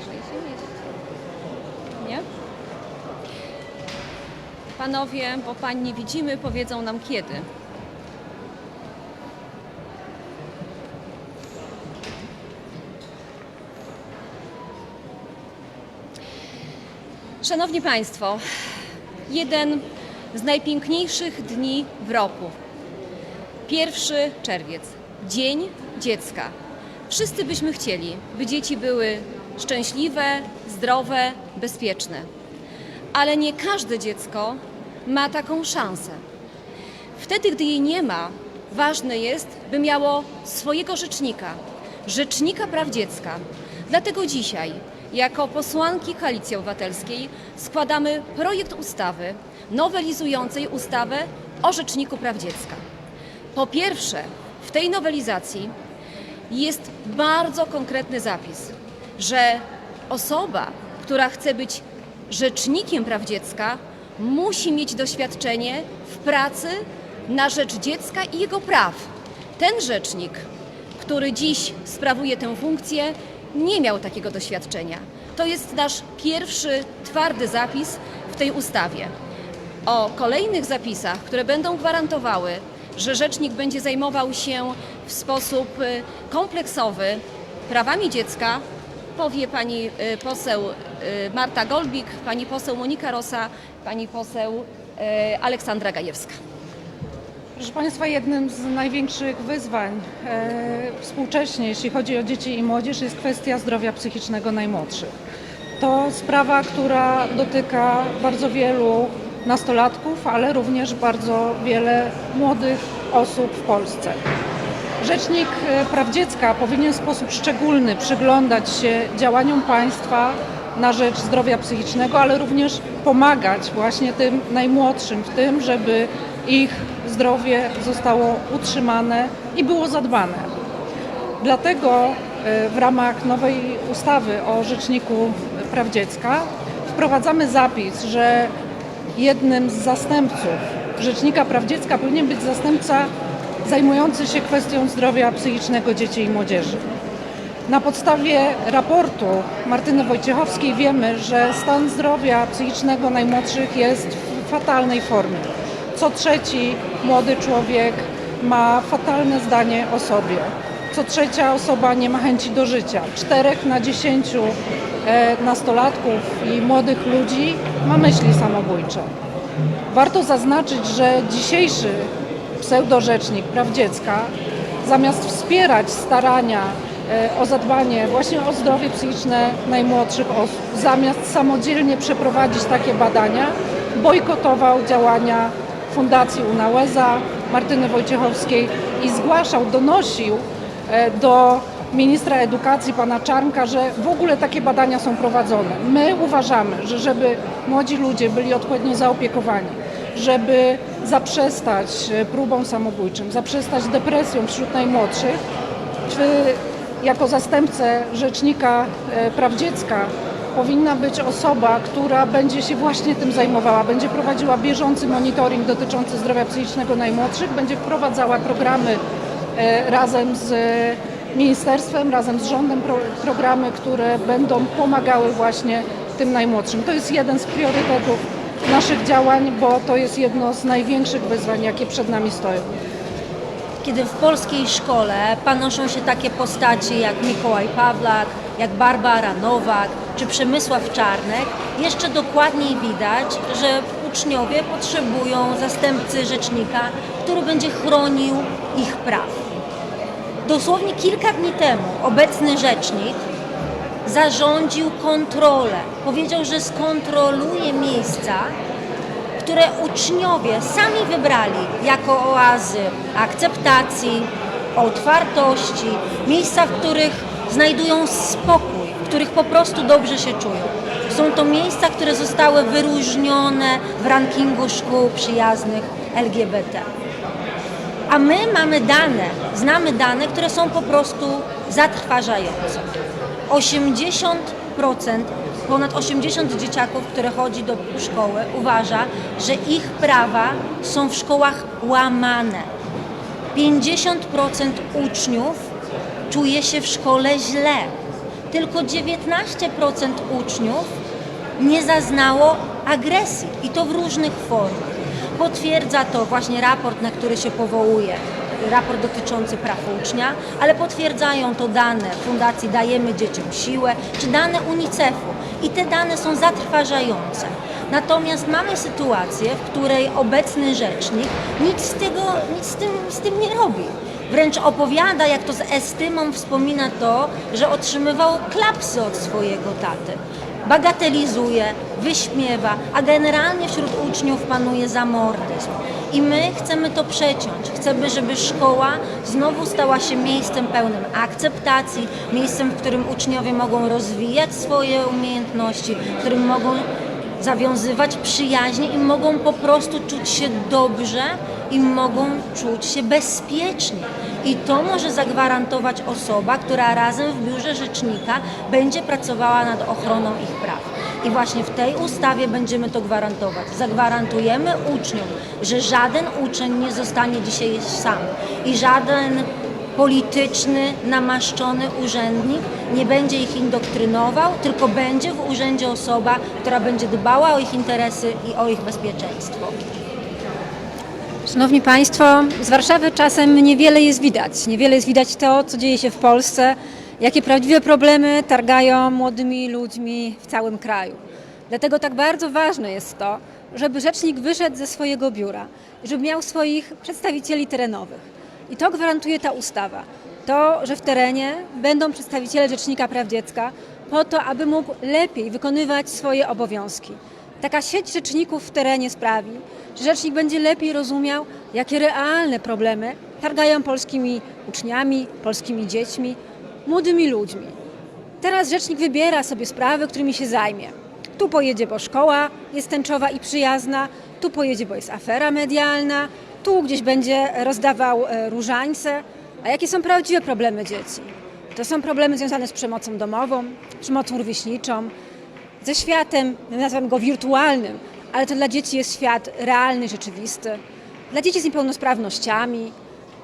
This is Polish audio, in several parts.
Się mieści. Nie? Panowie, bo pań nie widzimy, powiedzą nam kiedy. Szanowni Państwo, jeden z najpiękniejszych dni w roku. 1 czerwiec, Dzień Dziecka. Wszyscy byśmy chcieli, by dzieci były szczęśliwe, zdrowe, bezpieczne. Ale nie każde dziecko ma taką szansę. Wtedy, gdy jej nie ma, ważne jest, by miało swojego rzecznika, rzecznika praw dziecka. Dlatego dzisiaj, jako posłanki Koalicji Obywatelskiej, składamy projekt ustawy nowelizującej ustawę o Rzeczniku Praw Dziecka. Po pierwsze, w tej nowelizacji jest bardzo konkretny zapis, że osoba, która chce być rzecznikiem praw dziecka, musi mieć doświadczenie w pracy na rzecz dziecka i jego praw. Ten rzecznik, który dziś sprawuje tę funkcję, nie miał takiego doświadczenia. To jest nasz pierwszy twardy zapis w tej ustawie. O kolejnych zapisach, które będą gwarantowały, że rzecznik będzie zajmował się w sposób y, kompleksowy prawami dziecka, powie pani y, poseł y, Marta Golbik, pani poseł Monika Rosa, pani poseł y, Aleksandra Gajewska. Proszę Państwa, jednym z największych wyzwań e, współcześnie, jeśli chodzi o dzieci i młodzież, jest kwestia zdrowia psychicznego najmłodszych. To sprawa, która dotyka bardzo wielu nastolatków, ale również bardzo wiele młodych osób w Polsce. Rzecznik e, Praw Dziecka powinien w sposób szczególny przyglądać się działaniom państwa na rzecz zdrowia psychicznego, ale również pomagać właśnie tym najmłodszym w tym, żeby ich zdrowie zostało utrzymane i było zadbane. Dlatego e, w ramach nowej ustawy o Rzeczniku Praw Dziecka wprowadzamy zapis, że jednym z zastępców Rzecznika Praw Dziecka powinien być zastępca zajmujący się kwestią zdrowia psychicznego dzieci i młodzieży. Na podstawie raportu Martyny Wojciechowskiej wiemy, że stan zdrowia psychicznego najmłodszych jest w fatalnej formie. Co trzeci młody człowiek ma fatalne zdanie o sobie. Co trzecia osoba nie ma chęci do życia. Czterech na dziesięciu e, nastolatków i młodych ludzi ma myśli samobójcze. Warto zaznaczyć, że dzisiejszy pseudorzecznik praw dziecka, zamiast wspierać starania e, o zadbanie właśnie o zdrowie psychiczne najmłodszych osób, zamiast samodzielnie przeprowadzić takie badania, bojkotował działania Fundacji Unałeza, Martyny Wojciechowskiej i zgłaszał, donosił e, do ministra edukacji, pana Czarnka, że w ogóle takie badania są prowadzone. My uważamy, że żeby młodzi ludzie byli odpowiednio zaopiekowani, żeby zaprzestać e, próbom samobójczym, zaprzestać depresją wśród najmłodszych, czy jako zastępcę Rzecznika e, Praw Dziecka powinna być osoba, która będzie się właśnie tym zajmowała, będzie prowadziła bieżący monitoring dotyczący zdrowia psychicznego najmłodszych, będzie wprowadzała programy e, razem z ministerstwem, razem z rządem, pro, programy, które będą pomagały właśnie tym najmłodszym. To jest jeden z priorytetów naszych działań, bo to jest jedno z największych wyzwań, jakie przed nami stoją. kiedy w polskiej szkole panoszą się takie postacie jak Mikołaj Pawlak, jak Barbara Nowak czy Przemysław Czarnek, jeszcze dokładniej widać, że uczniowie potrzebują zastępcy rzecznika, który będzie chronił ich praw. Dosłownie kilka dni temu obecny rzecznik zarządził kontrolę. Powiedział, że skontroluje miejsca, które uczniowie sami wybrali jako oazy akceptacji, otwartości, miejsca, w których znajdują spokój, w których po prostu dobrze się czują. Są to miejsca, które zostały wyróżnione w rankingu szkół przyjaznych LGBT. A my mamy dane, znamy dane, które są po prostu zatrważające. 80%, ponad 80 dzieciaków, które chodzi do szkoły, uważa, że ich prawa są w szkołach łamane. 50% uczniów czuje się w szkole źle. tylko 19% uczniów nie zaznało agresji i to w różnych formach. Potwierdza to właśnie raport, na który się powołuje, raport dotyczący praw ucznia, ale potwierdzają to dane Fundacji Dajemy Dzieciom Siłę czy dane UNICEF-u i te dane są zatrważające. Natomiast mamy sytuację, w której obecny rzecznik nic z, tego, nic z, tym, z tym nie robi. Wręcz opowiada, jak to z estymą wspomina to, że otrzymywał klapsy od swojego taty. Bagatelizuje, wyśmiewa, a generalnie wśród uczniów panuje zamordyzm. I my chcemy to przeciąć. Chcemy, żeby szkoła znowu stała się miejscem pełnym akceptacji, miejscem, w którym uczniowie mogą rozwijać swoje umiejętności, w którym mogą zawiązywać przyjaźnie i mogą po prostu czuć się dobrze i mogą czuć się bezpiecznie. I to może zagwarantować osoba, która razem w biurze rzecznika będzie pracowała nad ochroną ich praw. I właśnie w tej ustawie będziemy to gwarantować. Zagwarantujemy uczniom, że żaden uczeń nie zostanie dzisiaj sam i żaden polityczny, namaszczony urzędnik nie będzie ich indoktrynował, tylko będzie w urzędzie osoba, która będzie dbała o ich interesy i o ich bezpieczeństwo. Szanowni Państwo, z Warszawy czasem niewiele jest widać. Niewiele jest widać to, co dzieje się w Polsce, jakie prawdziwe problemy targają młodymi ludźmi w całym kraju. Dlatego tak bardzo ważne jest to, żeby rzecznik wyszedł ze swojego biura i żeby miał swoich przedstawicieli terenowych. I to gwarantuje ta ustawa. To, że w terenie będą przedstawiciele Rzecznika Praw Dziecka po to, aby mógł lepiej wykonywać swoje obowiązki. Taka sieć rzeczników w terenie sprawi, że rzecznik będzie lepiej rozumiał, jakie realne problemy targają polskimi uczniami, polskimi dziećmi, młodymi ludźmi. Teraz rzecznik wybiera sobie sprawy, którymi się zajmie. Tu pojedzie, bo szkoła jest tęczowa i przyjazna, tu pojedzie, bo jest afera medialna, tu gdzieś będzie rozdawał e, różańce. A jakie są prawdziwe problemy dzieci? To są problemy związane z przemocą domową, przemocą rówieśniczą, ze światem, my nazywamy go wirtualnym, ale to dla dzieci jest świat realny, rzeczywisty. Dla dzieci z niepełnosprawnościami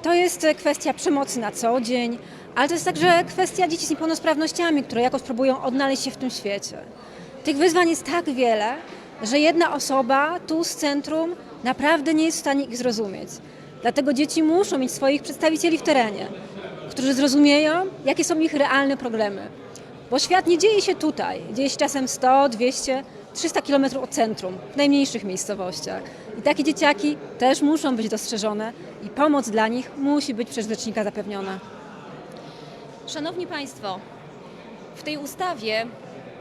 to jest kwestia przemocy na co dzień, ale to jest także kwestia dzieci z niepełnosprawnościami, które jakoś próbują odnaleźć się w tym świecie. Tych wyzwań jest tak wiele, że jedna osoba tu z centrum naprawdę nie jest w stanie ich zrozumieć. Dlatego dzieci muszą mieć swoich przedstawicieli w terenie, którzy zrozumieją, jakie są ich realne problemy. Bo świat nie dzieje się tutaj, dzieje się czasem 100, 200, 300 kilometrów od centrum, w najmniejszych miejscowościach. I takie dzieciaki też muszą być dostrzeżone i pomoc dla nich musi być przez rzecznika zapewniona. Szanowni Państwo, w tej ustawie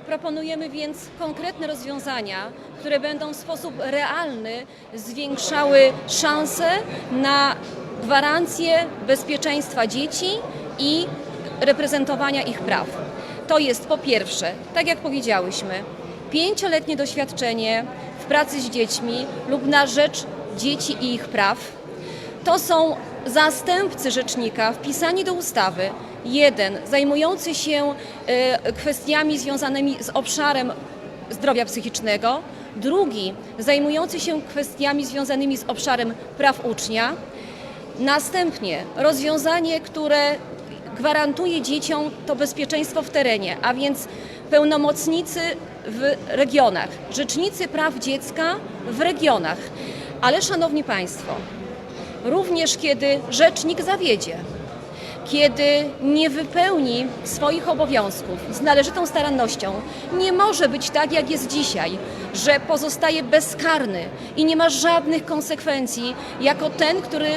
proponujemy więc konkretne rozwiązania, które będą w sposób realny zwiększały szanse na gwarancję bezpieczeństwa dzieci i reprezentowania ich praw. To jest po pierwsze, tak jak powiedziałyśmy, pięcioletnie doświadczenie w pracy z dziećmi lub na rzecz dzieci i ich praw. To są zastępcy rzecznika wpisani do ustawy. Jeden zajmujący się e, kwestiami związanymi z obszarem zdrowia psychicznego, drugi zajmujący się kwestiami związanymi z obszarem praw ucznia. Następnie rozwiązanie, które gwarantuje dzieciom to bezpieczeństwo w terenie, a więc pełnomocnicy w regionach, rzecznicy praw dziecka w regionach. Ale szanowni Państwo, również kiedy rzecznik zawiedzie, kiedy nie wypełni swoich obowiązków z należytą starannością, nie może być tak, jak jest dzisiaj, że pozostaje bezkarny i nie ma żadnych konsekwencji, jako ten, który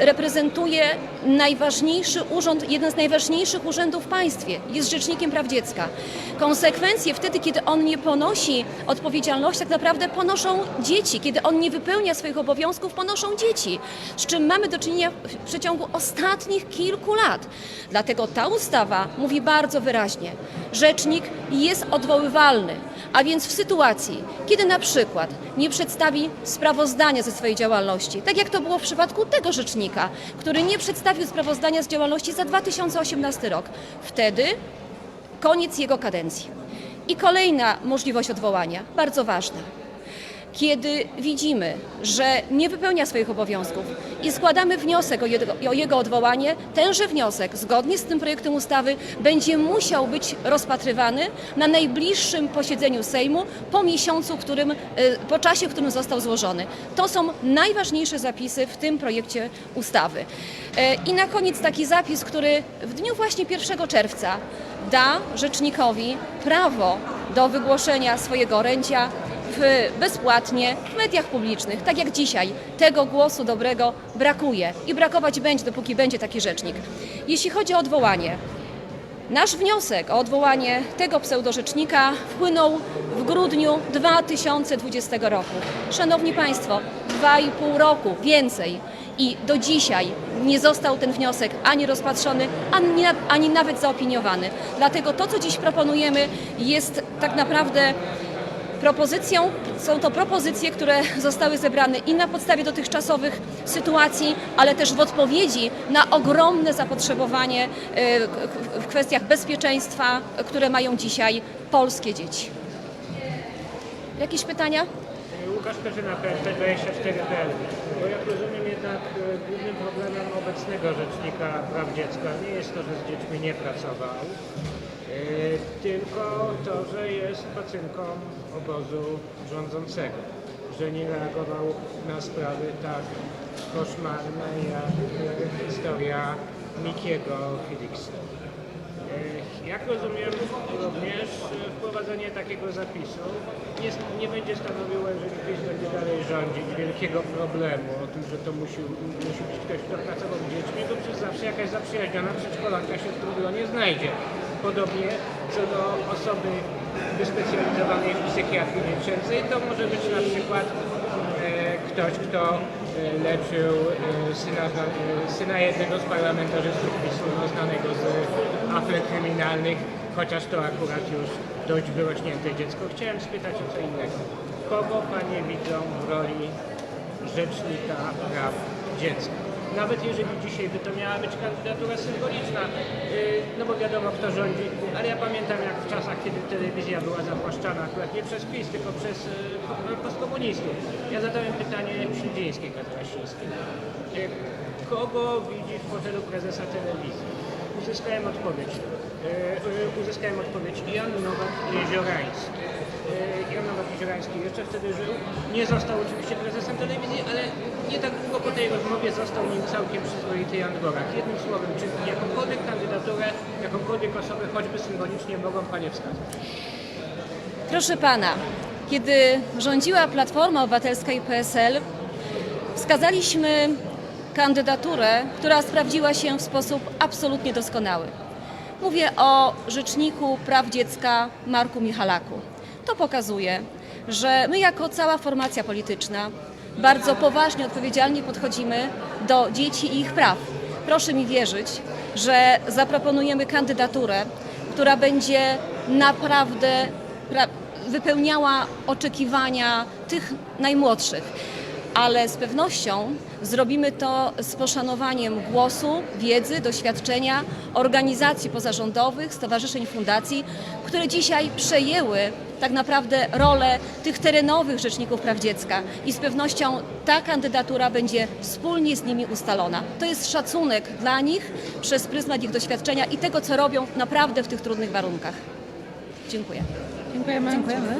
reprezentuje najważniejszy urząd, jeden z najważniejszych urzędów w państwie, jest Rzecznikiem Praw Dziecka. Konsekwencje wtedy, kiedy on nie ponosi odpowiedzialności, tak naprawdę ponoszą dzieci. Kiedy on nie wypełnia swoich obowiązków, ponoszą dzieci. Z czym mamy do czynienia w przeciągu ostatnich kilku lat. Dlatego ta ustawa mówi bardzo wyraźnie, rzecznik jest odwoływalny. A więc w sytuacji, kiedy na przykład nie przedstawi sprawozdania ze swojej działalności, tak jak to było w przypadku tego rzecznika, który nie przedstawił sprawozdania z działalności za 2018 rok, wtedy koniec jego kadencji. I kolejna możliwość odwołania, bardzo ważna. kiedy widzimy, że nie wypełnia swoich obowiązków i składamy wniosek o jego, o jego odwołanie, tenże wniosek, zgodnie z tym projektem ustawy, będzie musiał być rozpatrywany na najbliższym posiedzeniu Sejmu po miesiącu, którym, y, po czasie, w którym został złożony. To są najważniejsze zapisy w tym projekcie ustawy. E, I na koniec taki zapis, który w dniu właśnie 1 czerwca da rzecznikowi prawo do wygłoszenia swojego orędzia w, bezpłatnie w mediach publicznych, tak jak dzisiaj. Tego głosu dobrego brakuje i brakować będzie, dopóki będzie taki rzecznik. Jeśli chodzi o odwołanie, Nasz wniosek o odwołanie tego pseudorzecznika wpłynął w grudniu 2020 roku. Szanowni Państwo, dwa i pół roku więcej i do dzisiaj nie został ten wniosek ani rozpatrzony, ani, ani nawet zaopiniowany. Dlatego to, co dziś proponujemy, jest tak naprawdę propozycją, są to propozycje, które zostały zebrane i na podstawie dotychczasowych sytuacji, ale też w odpowiedzi na ogromne zapotrzebowanie e, w kwestiach bezpieczeństwa, które mają dzisiaj polskie dzieci. Jakieś pytania? Łukasz Perzyna, PSP24.pl. Bo jak rozumiem jednak e, głównym problemem obecnego Rzecznika Praw Dziecka nie jest to, że z dziećmi nie pracował, e, tylko to, że jest pacynką obozu rządzącego, że nie reagował na sprawy tak koszmarne jak e, historia Mikiego Felix. Jak rozumiem, również e, wprowadzenie takiego zapisu nie, nie będzie stanowiło, jeżeli ktoś będzie dalej rządzić, wielkiego problemu o tym, że to musi, musi być ktoś, kto pracował z dziećmi, bo przecież zawsze jakaś zaprzyjaźniona przedszkolanka się w tym gronie znajdzie. Podobnie co do osoby wyspecjalizowanej w psychiatrii dziecięcej, to może być na przykład e, ktoś, kto e, leczył syna, syna jednego z parlamentarzystów PiSu, no, znanego z afer kryminalnych, chociaż to akurat już dość wyrośnięte dziecko. Chciałem spytać o co innego. Kogo Panie widzą w roli Rzecznika Praw Dziecka? Nawet jeżeli dzisiaj by to miała być kandydatura symboliczna, yy, no bo wiadomo kto rządzi, ale ja pamiętam jak w czasach, kiedy telewizja była zawłaszczana akurat nie przez PiS, tylko przez yy, postkomunistów. Ja zadałem pytanie Śledzińskiej Katarasińskiej. Yy, kogo widzi w fotelu prezesa telewizji? Uzyskałem odpowiedź. Yy, yy, uzyskałem odpowiedź Jan Nowak-Jeziorański. Yy, Jan Nowak-Jeziorański jeszcze wtedy żył. Nie został oczywiście prezesem telewizji, ale nie tak długo po tej rozmowie został nim całkiem przyzwoity Jan Gorak. Jednym słowem, czy jakąkolwiek kandydaturę, jakąkolwiek osobę, choćby symbolicznie, mogą Panie wskazać? Proszę pana, kiedy rządziła Platforma Obywatelska i PSL, wskazaliśmy kandydaturę, która sprawdziła się w sposób absolutnie doskonały. Mówię o Rzeczniku Praw Dziecka Marku Michalaku. To pokazuje, że my jako cała formacja polityczna bardzo poważnie, odpowiedzialnie podchodzimy do dzieci i ich praw. Proszę mi wierzyć, że zaproponujemy kandydaturę, która będzie naprawdę pra- wypełniała oczekiwania tych najmłodszych. Ale z pewnością zrobimy to z poszanowaniem głosu, wiedzy, doświadczenia organizacji pozarządowych, stowarzyszeń, fundacji, które dzisiaj przejęły tak naprawdę rolę tych terenowych rzeczników praw dziecka i z pewnością ta kandydatura będzie wspólnie z nimi ustalona. To jest szacunek dla nich przez pryzmat ich doświadczenia i tego, co robią naprawdę w tych trudnych warunkach. Dziękuję. Dziękujemy. Dziękujemy.